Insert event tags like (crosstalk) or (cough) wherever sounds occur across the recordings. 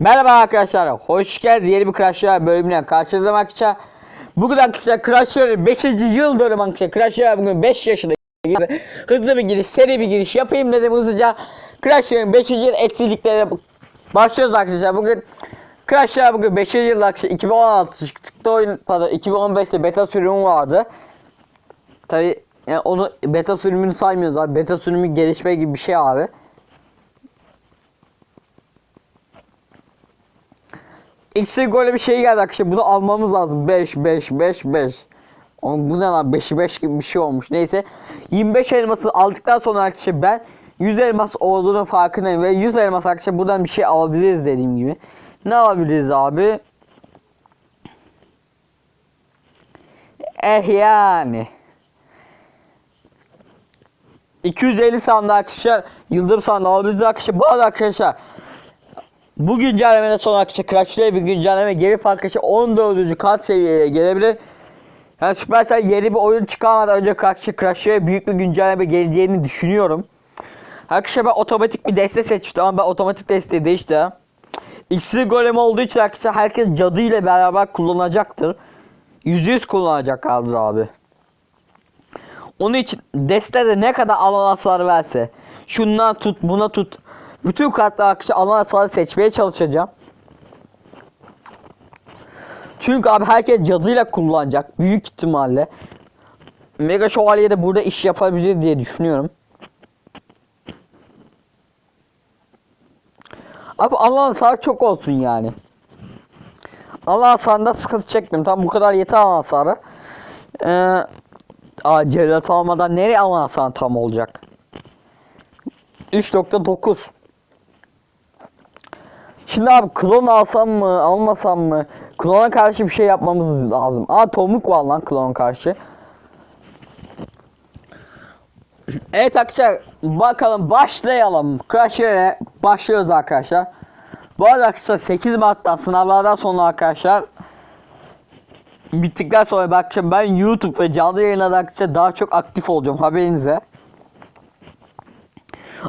Merhaba arkadaşlar, hoş geldiniz yeni bir Crash Royale bölümüne karşınızda arkadaşlar. Bugün arkadaşlar Crash Royale 5. yıl dönümü arkadaşlar. Crash Royale bugün 5 yaşında hızlı bir giriş, seri bir giriş yapayım dedim hızlıca. Crash Royale'in 5. yıl etkinliklerine başlıyoruz arkadaşlar. Bugün Crash Royale bugün 5. yıl arkadaşlar 2016 çıktı oyun, pardon 2015'te beta sürümü vardı. Tabi yani onu beta sürümünü saymıyoruz abi. Beta sürümü gelişme gibi bir şey abi. X'e böyle bir şey geldi arkadaşlar. Bunu almamız lazım. 5 5 5 5. Oğlum bu ne lan 5'i 5 gibi bir şey olmuş. Neyse. 25 elması aldıktan sonra arkadaşlar ben 100 elmas olduğunun farkındayım ve 100 elmas arkadaşlar buradan bir şey alabiliriz dediğim gibi. Ne alabiliriz abi? Eh yani. 250 sandık arkadaşlar. Yıldırım sandığı alabiliriz arkadaşlar. Bu arada arkadaşlar bu güncellemeden sonra arkadaşlar Royale bir güncelleme gelip arkadaşlar 14. kat seviyeye gelebilir. Yani Supercell yeni bir oyun çıkarmadan önce Crash Royale büyük bir güncelleme geleceğini düşünüyorum. Arkadaşlar ben otomatik bir deste seçtim ama ben otomatik desteği değişti. İksir golemi olduğu için arkadaşlar herkes cadı ile beraber kullanacaktır. %100 kullanacak kaldır abi. Onun için destede ne kadar alan hasar verse şundan tut buna tut bütün kartlar arkadaşlar alan hasarı seçmeye çalışacağım. Çünkü abi herkes cadıyla kullanacak büyük ihtimalle. Mega Şövalye de burada iş yapabilir diye düşünüyorum. Abi alan hasarı çok olsun yani. Alan hasarında sıkıntı çekmiyorum. Tam bu kadar yeter alan hasarı. Ee, almadan nereye alan hasarı tam olacak? 3.9 Şimdi abi klon alsam mı almasam mı? Klona karşı bir şey yapmamız lazım. Aa tomruk var lan klona karşı. Evet arkadaşlar bakalım başlayalım. Crash'e başlıyoruz arkadaşlar. Bu arada arkadaşlar 8 Mart'ta sınavlardan sonra arkadaşlar bittikten sonra bakacağım ben YouTube ve canlı yayınlarda arkadaşlar daha çok aktif olacağım haberinize.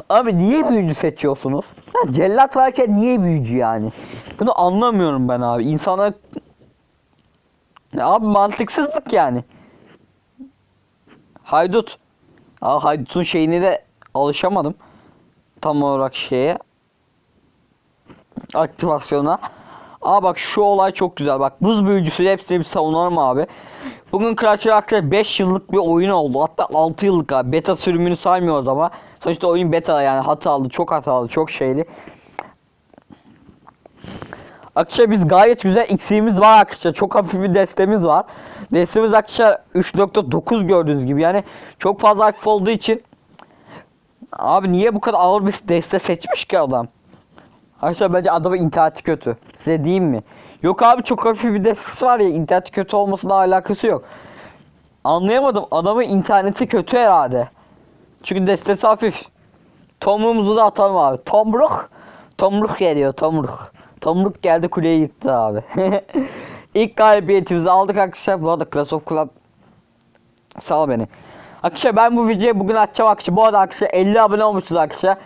Abi niye büyücü seçiyorsunuz? Ya cellat varken niye büyücü yani? Bunu anlamıyorum ben abi. İnsanlar ya abi mantıksızlık yani. Haydut. Aa haydutun şeyine de alışamadım. Tam olarak şeye. Aktivasyona. Aa bak şu olay çok güzel. Bak buz büyücüsü hepsini bir savunarım abi. Bugün Crash Royale 5 yıllık bir oyun oldu. Hatta 6 yıllık abi. Beta sürümünü saymıyoruz ama. Sonuçta oyun beta yani hatalı, çok hatalı, çok şeyli. Arkadaşlar biz gayet güzel X'imiz var arkadaşlar. Çok hafif bir destemiz var. Destemiz arkadaşlar 3.9 gördüğünüz gibi. Yani çok fazla hafif olduğu için Abi niye bu kadar ağır bir deste seçmiş ki adam? Arkadaşlar bence adamın interneti kötü. Size diyeyim mi? Yok abi çok hafif bir destesi var ya interneti kötü olmasına alakası yok. Anlayamadım adamın interneti kötü herhalde. Çünkü destesi hafif. Tomruğumuzu da atalım abi. Tomruk. Tomruk geliyor tomruk. Tomruk geldi kuleyi yıktı abi. (laughs) İlk galibiyetimizi aldık arkadaşlar. Bu arada Clash of Club sağ beni. Arkadaşlar ben bu videoyu bugün açacağım arkadaşlar. Bu arada arkadaşlar 50 abone olmuşsunuz arkadaşlar.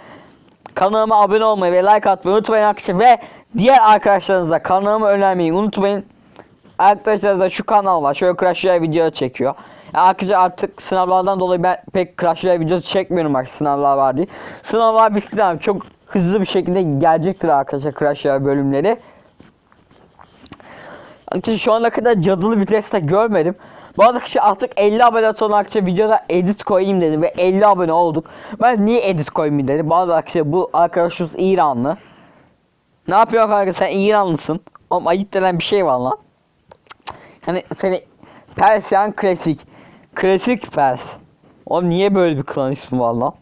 Kanalıma abone olmayı ve like atmayı unutmayın arkadaşlar. Ve diğer arkadaşlarınıza kanalımı önermeyi unutmayın. Arkadaşlar şu kanal var. Şöyle Crash video çekiyor. Arkadaşlar artık sınavlardan dolayı ben pek Crash Royale videosu çekmiyorum artık sınavlar var diye. Sınavlar bitti abi. Çok hızlı bir şekilde gelecektir arkadaşlar Crash Royale bölümleri. Arkadaşlar şu ana kadar cadılı bir test de görmedim. Bu arada arkadaşlar artık 50 abone sonra arkadaşlar videoda edit koyayım dedim ve 50 abone olduk. Ben niye edit koyayım dedim. Bu arada bu arkadaşımız İranlı. Ne yapıyor arkadaşlar sen İranlısın. Oğlum ayıp denen bir şey var lan. Hani seni Persian klasik. Klasik Pers. Oğlum niye böyle bir klan ismi var lan?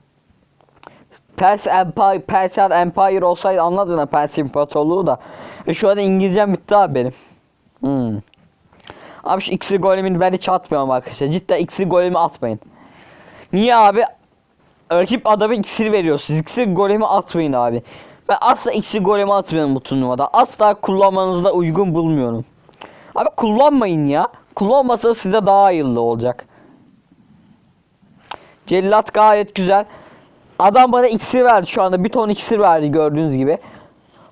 Pers Empire, Persian Empire olsaydı anladın ha Pers İmparatorluğu da. E şu anda İngilizcem bitti abi benim. Hmm. Abi şu iksir golemini ben hiç atmıyorum arkadaşlar. Cidden iksir golemi atmayın. Niye abi? Rakip adamı iksir veriyorsunuz. İksir golemi atmayın abi. Ben asla iksir golemi atmıyorum bu turnuvada. Asla kullanmanızı da uygun bulmuyorum. Abi kullanmayın ya. Kullanmasa size daha hayırlı olacak. Cellat gayet güzel. Adam bana iksir verdi şu anda. Bir ton iksir verdi gördüğünüz gibi.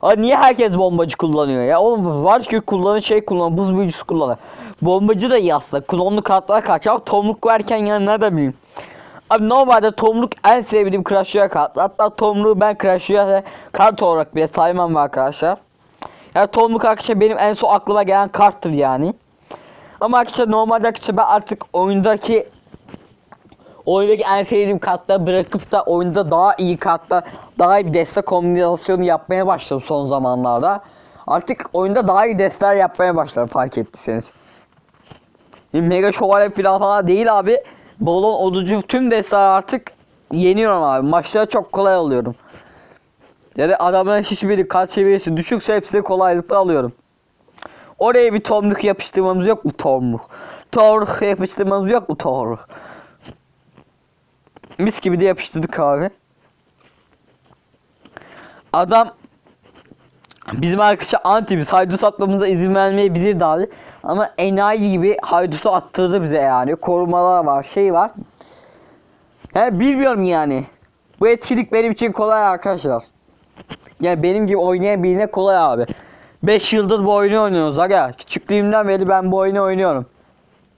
Abi niye herkes bombacı kullanıyor ya? Oğlum var ki kullanan şey kullanır, buz büyücüsü kullanır. Bombacı da iyi aslında. Klonlu kartlar kaç ama tomruk verken yani ne de bileyim. Abi normalde tomruk en sevdiğim Crash Royale kart. Hatta tomruğu ben Crash Royale kart olarak bile saymam arkadaşlar. Yani tomruk arkadaşlar benim en son aklıma gelen karttır yani. Ama arkadaşlar normalde arkadaşlar ben artık oyundaki oyundaki en sevdiğim kartları bırakıp da oyunda daha iyi kartlar, daha iyi destek kombinasyonu yapmaya başladım son zamanlarda. Artık oyunda daha iyi destler yapmaya başladım fark ettiyseniz. Mega şövalye falan falan değil abi. Balon oducu tüm destler artık yeniyorum abi. Maçlara çok kolay alıyorum. Yani adamların hiçbiri kart seviyesi düşükse hepsini kolaylıkla alıyorum. Oraya bir tomruk yapıştırmamız yok mu tomruk? Tomruk yapıştırmamız yok mu tomruk? Mis gibi de yapıştırdık abi. Adam bizim arkadaşa antimiz haydut atmamıza izin vermeyebilirdi abi. Ama enayi gibi haydutu attırdı bize yani. Korumalar var şey var. He bilmiyorum yani. Bu etkinlik benim için kolay arkadaşlar. Yani benim gibi oynayan birine kolay abi. 5 yıldır bu oyunu oynuyoruz aga. Küçüklüğümden beri ben bu oyunu oynuyorum.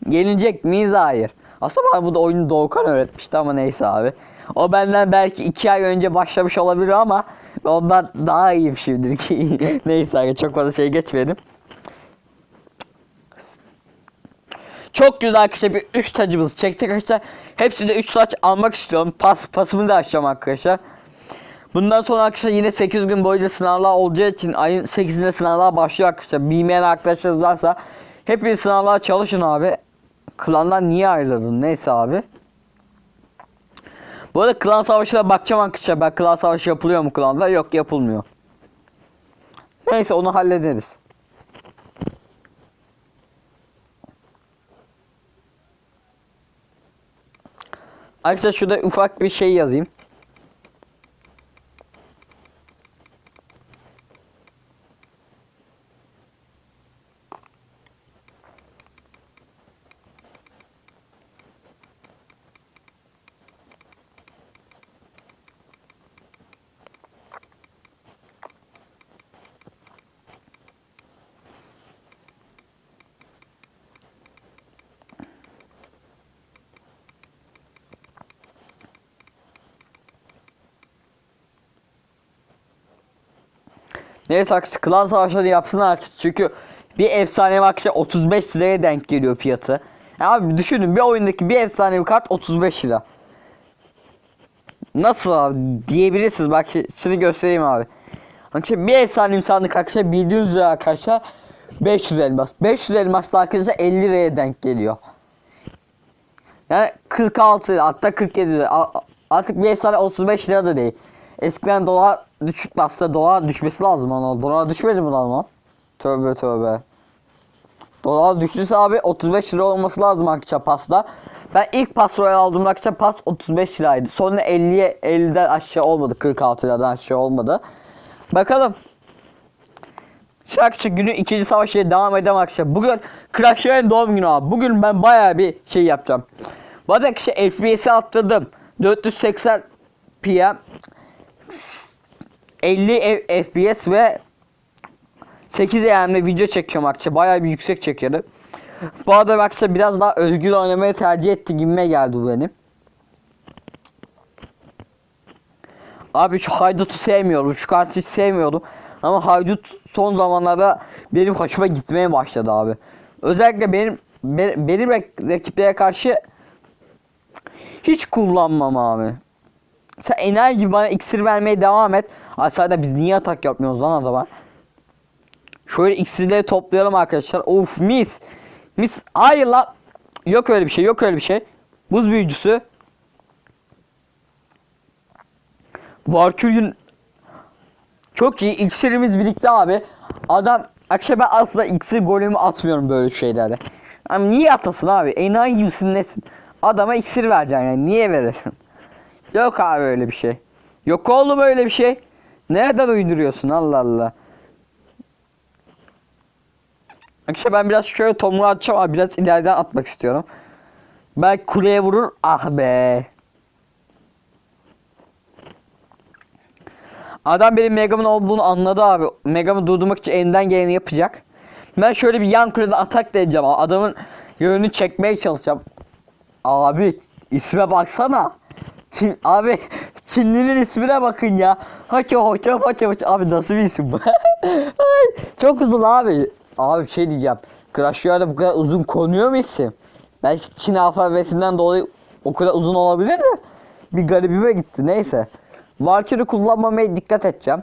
Yenilecek miyiz? Hayır. Aslında bana bu da oyunu Doğukan öğretmişti ama neyse abi. O benden belki 2 ay önce başlamış olabilir ama ondan daha iyiyim şimdiki. (laughs) neyse abi çok fazla şey geçmeyelim. Çok güzel arkadaşlar bir 3 tacımız çektik arkadaşlar. Hepsinde 3 taç almak istiyorum. Pas pasımı da açacağım arkadaşlar. Bundan sonra arkadaşlar yine 8 gün boyunca sınavlar olacağı için ayın 8'inde sınavlar başlıyor arkadaşlar. Bilmeyen arkadaşlarınız varsa hepiniz sınavlar çalışın abi. Klandan niye ayrıldın? Neyse abi. Bu arada klan savaşına bakacağım arkadaşlar. Ben klan savaşı yapılıyor mu klanda? Yok yapılmıyor. Neyse onu hallederiz. Arkadaşlar şurada ufak bir şey yazayım. Neyse arkadaşlar klan savaşları yapsın artık. Çünkü bir efsane arkadaşlar 35 liraya denk geliyor fiyatı. Ya abi düşünün bir oyundaki bir efsane karт 35 lira. Nasıl abi diyebilirsiniz. Bak şi- şimdi göstereyim abi. Arkadaşlar bir efsane insanlık arkadaşlar bildiğiniz üzere arkadaşlar 500 elmas. 500 elmas da arkadaşlar 50 liraya denk geliyor. Yani 46 lira hatta 47 lira. Artık bir efsane 35 lira da değil. Eskiden dolar düşük aslında dolar düşmesi lazım ona. Dolar düşmedi mi lan lan? Tövbe tövbe. Dolar düştüyse abi 35 lira olması lazım arkadaşlar pasta. Ben ilk pasroyu aldığımda arkadaşlar pas 35 liraydı. Sonra 50'ye 50'den aşağı olmadı. 46 liradan aşağı olmadı. Bakalım. Şarkıcı günü ikinci savaşa devam edelim arkadaşlar. Bugün Crash'ın doğum günü abi. Bugün ben bayağı bir şey yapacağım. Bu arada arkadaşlar FPS'i attırdım. 480 PM 50 F- FPS ve 8 AM'de video çekiyorum arkadaşlar. Bayağı bir yüksek çekiyorum. Bu arada arkadaşlar biraz daha özgür oynamayı tercih etti gibime geldi bu benim. Abi şu Haydut'u sevmiyorum. Şu kartı hiç sevmiyordum. Ama Haydut son zamanlarda benim hoşuma gitmeye başladı abi. Özellikle benim be- benim rak- rakiplere karşı hiç kullanmam abi. Sen gibi bana iksir vermeye devam et. Aslında biz niye atak yapmıyoruz lan adama? Şöyle iksirleri toplayalım arkadaşlar. Of mis. Mis. Hayır lan. Yok öyle bir şey. Yok öyle bir şey. Buz büyücüsü. Valkyrie'nin çok iyi iksirimiz birlikte abi. Adam akşam ben aslında iksir golümü atmıyorum böyle şeylerde. Ama niye atasın abi? Enayi gibisin nesin? Adama iksir vereceksin yani. Niye veresin? Yok abi öyle bir şey. Yok oğlum öyle bir şey. Nereden uyduruyorsun Allah Allah. Arkadaşlar ben biraz şöyle tomruğu atacağım ama biraz ileriden atmak istiyorum. Belki kuleye vurur. Ah be. Adam benim Megam'ın olduğunu anladı abi. Megam'ı durdurmak için elinden geleni yapacak. Ben şöyle bir yan kuleden atak deneyeceğim. Adamın yönünü çekmeye çalışacağım. Abi isme baksana. Çin, abi Çinlinin ismine bakın ya. Haça hoça hoça hoça. Abi nasıl bir isim bu? (laughs) Çok uzun abi. Abi şey diyeceğim. Crash Royale'de bu kadar uzun konuyor mu isim? Belki Çin alfabesinden dolayı o kadar uzun olabilir de. Bir garibime gitti neyse. Valkyrie kullanmamaya dikkat edeceğim.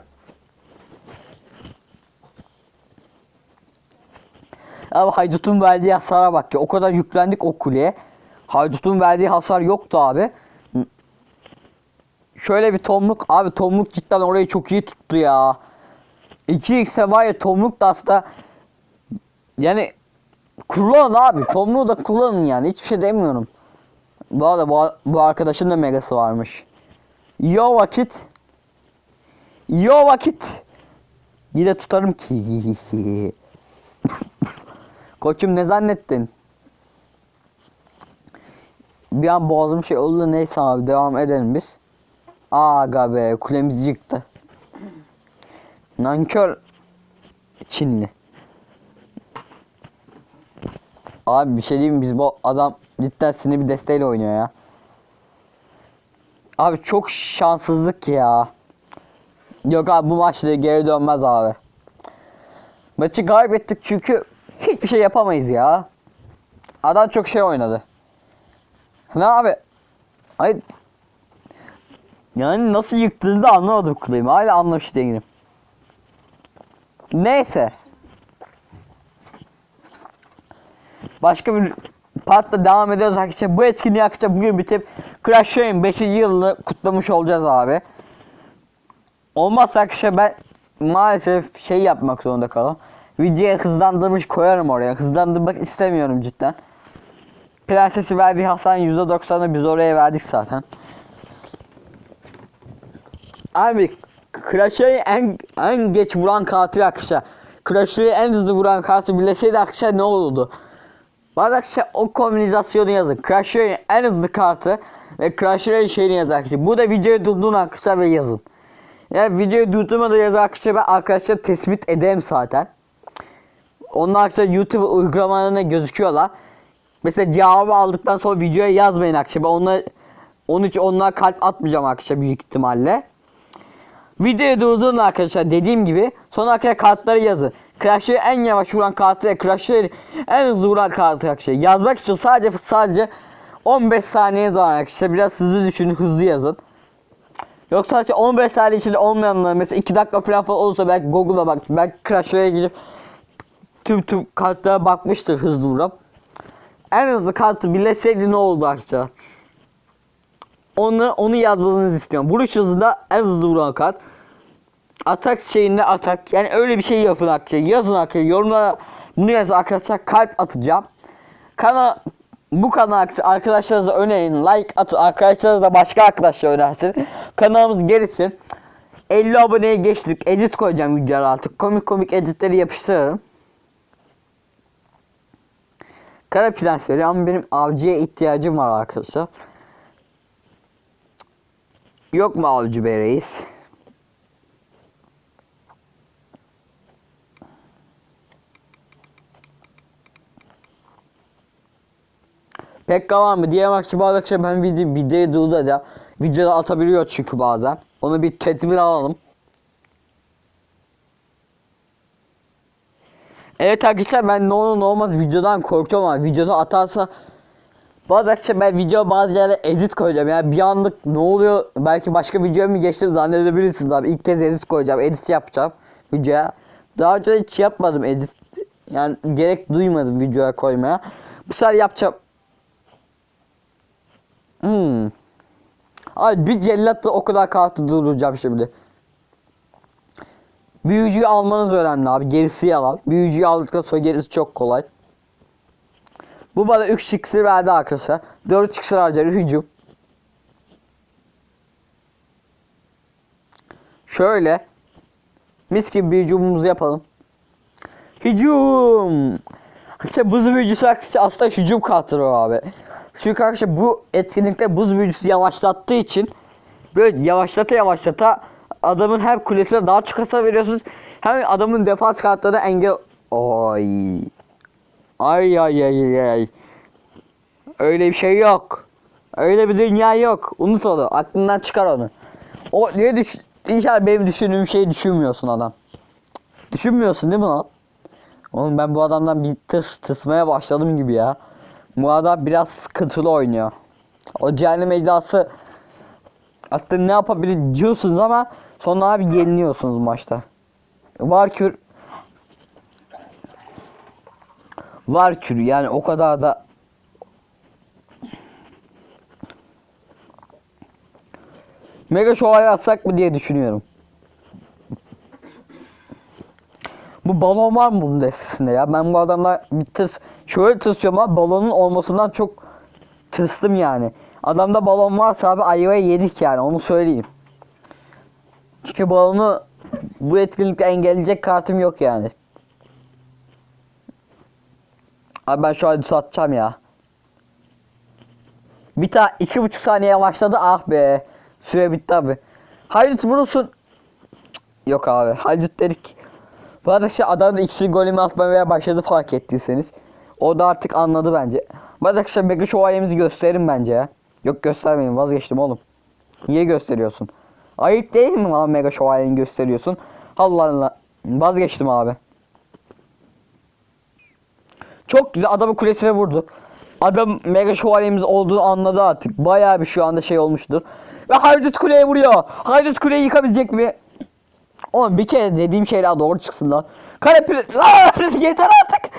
Abi haydutun verdiği hasara bak ya. O kadar yüklendik o kuleye. Haydutun verdiği hasar yoktu abi. Şöyle bir tomruk. Abi tomruk cidden orayı çok iyi tuttu ya. 2x'e var ya tomruk da aslında yani kullanın abi. Tomruğu da kullanın yani. Hiçbir şey demiyorum. Bu arada bu, bu arkadaşın da megası varmış. Yo vakit. Yo vakit. Yine tutarım ki. (laughs) Koçum ne zannettin? Bir an boğazım şey oldu neyse abi devam edelim biz. Aga be kulemiz yıktı. Nankör Çinli. Abi bir şey diyeyim biz bu adam cidden sinir bir desteğiyle oynuyor ya. Abi çok şanssızlık ya. Yok abi bu maçta geri dönmez abi. Maçı kaybettik çünkü hiçbir şey yapamayız ya. Adam çok şey oynadı. Ne abi? Ay yani nasıl yıktığını da anlamadım Claim'i. Hala anlamış değilim. Neyse. Başka bir partla devam ediyoruz arkadaşlar. Bu etkinliği arkadaşlar bugün bitip Crash Royale'in 5. yılını kutlamış olacağız abi. Olmazsa arkadaşlar ben maalesef şey yapmak zorunda kalalım. Videoya hızlandırmış koyarım oraya. Hızlandırmak istemiyorum cidden. Prensesi verdiği Hasan %90'ı biz oraya verdik zaten. Abi Crash Royale en, en geç vuran katil arkadaşlar. Crash Royale en hızlı vuran katil birleşseydi arkadaşlar ne olurdu? Arada arkadaşlar o kombinasyonu yazın. Crash Royale'in en hızlı kartı ve Crash Royale şeyini yazın arkadaşlar. Bu da videoyu durdurun arkadaşlar ve yazın. Yani videoyu durdurmadan yazın arkadaşlar ben arkadaşlar tespit edeyim zaten. Onlar arkadaşlar YouTube uygulamalarına gözüküyorlar. Mesela cevabı aldıktan sonra videoya yazmayın arkadaşlar. Ben onlar, onun için onlara kalp atmayacağım arkadaşlar büyük ihtimalle. Videoyu durdurun arkadaşlar dediğim gibi. Sonra arkadaşlar kartları yazın. Crash Royale en yavaş vuran kartı ve Crash Royale en hızlı vuran kartı arkadaşlar. Yazmak için sadece sadece 15 saniye var arkadaşlar. Biraz hızlı düşünün hızlı yazın. Yoksa sadece 15 saniye içinde olmayanlar mesela 2 dakika falan falan olursa belki Google'a bak belki Crash Royale'e gidip tüm tüm kartlara bakmıştır hızlı vurup. En hızlı kartı bileseydi ne oldu arkadaşlar? Onu onu yazmanızı istiyorum. Vuruş hızında en hızlı vuran kart. Atak şeyinde atak. Yani öyle bir şey yapın arkadaşlar. Yazın arkadaşlar. Yorumlara bunu yazın arkadaşlar. Kalp atacağım. Kana bu kanal arkadaşlarınıza önerin. Like atın. Arkadaşlarınız da başka arkadaşlar önersin. Kanalımız gelişsin. 50 aboneye geçtik. Edit koyacağım videolar artık. Komik komik editleri yapıştırırım. Kara prens veriyor ama benim avcıya ihtiyacım var arkadaşlar. Yok mu avcı bey reis? Pekka var mı? Diye bak ki akşam ben video, videoyu durduracağım. Videoda atabiliyor çünkü bazen. Onu bir tedbir alalım. Evet arkadaşlar ben ne olur ne olmaz videodan korkuyorum ama videoda atarsa bazı ben video bazı yerlere edit koyacağım. Yani bir anlık ne oluyor? Belki başka videoya mı geçtim zannedebilirsiniz abi. İlk kez edit koyacağım edit yapacağım videoya. Daha önce hiç yapmadım edit. Yani gerek duymadım videoya koymaya. Bu sefer yapacağım Hmm. Abi bir cellatla o kadar kartı durduracağım şimdi. Büyücüyü almanız önemli abi. Gerisi yalan. Büyücüyü aldıktan sonra gerisi çok kolay. Bu bana 3 iksir verdi arkadaşlar. 4 iksir harcarı hücum. Şöyle. Mis gibi bir hücumumuzu yapalım. Hücum. Arkadaşlar buz büyücüsü aslında hücum kartı abi. Çünkü arkadaşlar bu etkinlikte buz büyücüsü yavaşlattığı için böyle yavaşlata yavaşlata adamın hem kulesine daha çok hasar veriyorsunuz hem adamın defans kartlarına engel... Oy. Ay ay ay ay. Öyle bir şey yok. Öyle bir dünya yok. Unut onu. Aklından çıkar onu. O ne düş... İnşallah benim düşündüğüm şeyi düşünmüyorsun adam. Düşünmüyorsun değil mi lan? Oğlum ben bu adamdan bir tırs tısmaya başladım gibi ya. Bu adam biraz sıkıntılı oynuyor. O cehennem ecdası aslında ne yapabilir diyorsunuz ama sonra abi yeniliyorsunuz maçta. Varkür Varkür yani o kadar da Mega şövalye atsak mı diye düşünüyorum. Bu balon var mı bunun destesinde ya? Ben bu adamla bir tırs şöyle tırsıyorum ama balonun olmasından çok tırstım yani. Adamda balon varsa abi ayvayı yedik yani onu söyleyeyim. Çünkü balonu bu etkinlikte engelleyecek kartım yok yani. Abi ben şu an satacağım ya. Bir tane iki buçuk saniye başladı ah be. Süre bitti abi. Haydut vurulsun. Yok abi. Haydut dedik. Bu arada işte adam da ikisi golümü atmaya başladı fark ettiyseniz. O da artık anladı bence. Bu arada işte Mega Şövalyemizi gösterin bence ya. Yok göstermeyin vazgeçtim oğlum. Niye gösteriyorsun? Ayıp değil mi lan Mega Şövalyeni gösteriyorsun? Allah Allah. Vazgeçtim abi. Çok güzel adamı kulesine vurduk. Adam Mega Şövalyemiz olduğunu anladı artık. Bayağı bir şu anda şey olmuştur. Ve Haydut kuleye vuruyor. Haydut kuleyi yıkabilecek mi? Oğlum bir kere dediğim şeyler doğru çıksın lan. Kare Lan (laughs) yeter artık.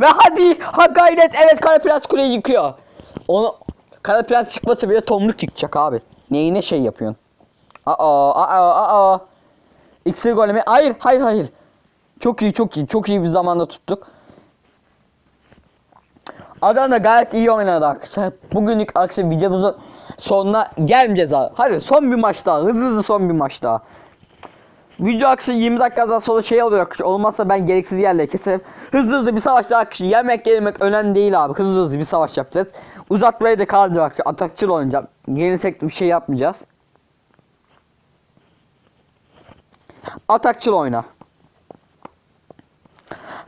Ve hadi ha gayret evet Kara Prens kuleyi yıkıyor. Onu Kara Prens çıkmasa bile tomruk çıkacak abi. Neyine şey yapıyorsun? Aa aa aa. İksir golemi. Hayır hayır hayır. Çok iyi çok iyi çok iyi bir zamanda tuttuk. Adam da gayet iyi oynadı arkadaşlar. Bugünlük akşam videomuzun sonuna gelmeyeceğiz abi. Hadi son bir maç daha. Hızlı hızlı son bir maç daha. Video akışı 20 dakikadan sonra şey oluyor akışı. Olmazsa ben gereksiz yerlere keserim. Hızlı hızlı bir savaş daha akışı. Yemek yemek önemli değil abi. Hızlı hızlı bir savaş yapacağız. Uzatmaya da kalacak akışı. Atakçıl oynayacağım. Yenilsek bir şey yapmayacağız. Atakçıl oyna.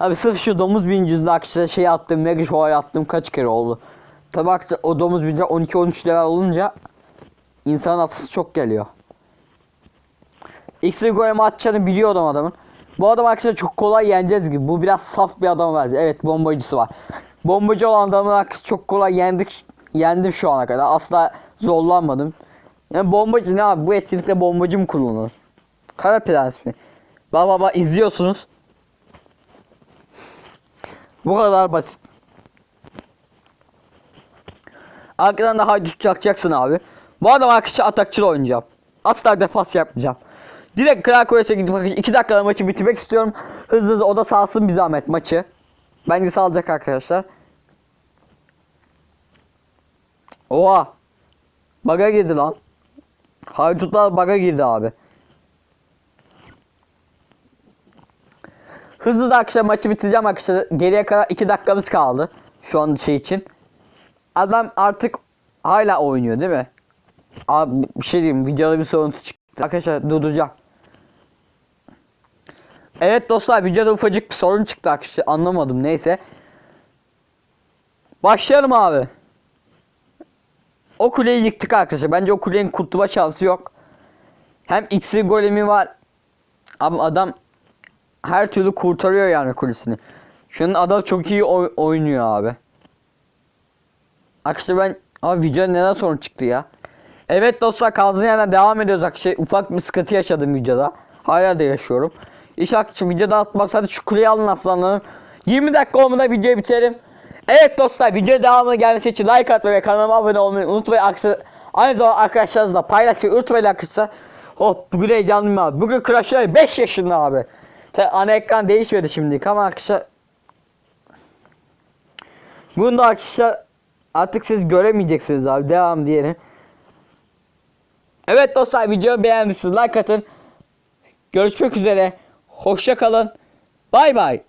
Abi sırf şu domuz bincinde akışta şey attım, mega şövalye attım kaç kere oldu. Tabi artık o domuz binci 12-13 level olunca insanın atası çok geliyor. X'li golem atacağını biliyordum adamın. Bu adam arkadaşlar çok kolay yeneceğiz gibi. Bu biraz saf bir adam benziyor. Evet bombacısı var. Bombacı olan adamın arkadaşlar çok kolay yendik. Yendim şu ana kadar. Asla zorlanmadım. Yani bombacı ne abi? Bu etkinlikte bombacı mı kullanılır? Kara prens mi? Baba baba izliyorsunuz. Bu kadar basit. Arkadan da haydut çakacaksın abi. Bu adam arkadaşlar atakçıl oynayacağım. Asla defans yapmayacağım. Direkt Kral Kulesi'ne gidip arkadaşlar 2 dakikada maçı bitirmek istiyorum. Hızlı hızlı o da salsın bir zahmet maçı. Bence salacak arkadaşlar. Oha. Baga girdi lan. Haydutlar baga girdi abi. Hızlı da akşam maçı bitireceğim arkadaşlar. Geriye kadar 2 dakikamız kaldı. Şu an şey için. Adam artık hala oynuyor değil mi? Abi bir şey diyeyim videoda bir soruntu çıktı. Arkadaşlar durduracağım. Evet dostlar videoda ufacık bir sorun çıktı arkadaşlar. Anlamadım neyse. Başlayalım abi. O kuleyi yıktık arkadaşlar. Bence o kulenin kurtulma şansı yok. Hem iksir golemi var. Ama adam her türlü kurtarıyor yani kulesini. Şunun adam çok iyi oy- oynuyor abi. Arkadaşlar ben abi video neden sorun çıktı ya? Evet dostlar kaldığımız yerden devam ediyoruz arkadaşlar. Ufak bir sıkıntı yaşadım videoda. Hala da yaşıyorum. İş arkadaşlar videoda atmaz hadi şu kuleyi alın aslanlarım. 20 dakika olmadan videoyu bitirelim. Evet dostlar video devamına gelmesi için like atmayı ve kanalıma abone olmayı unutmayın. Arkadaşlar, aynı zamanda arkadaşlarınızla paylaşmayı unutmayın arkadaşlar. Oh bugün heyecanlıyım abi. Bugün Crash Royale 5 yaşında abi. Tabi ana ekran değişmedi şimdi ama arkadaşlar. Bunu da arkadaşlar artık siz göremeyeceksiniz abi. Devam diyelim. Evet dostlar videoyu beğendiyseniz like atın. Görüşmek üzere. Hoşça kalın. Bay bay.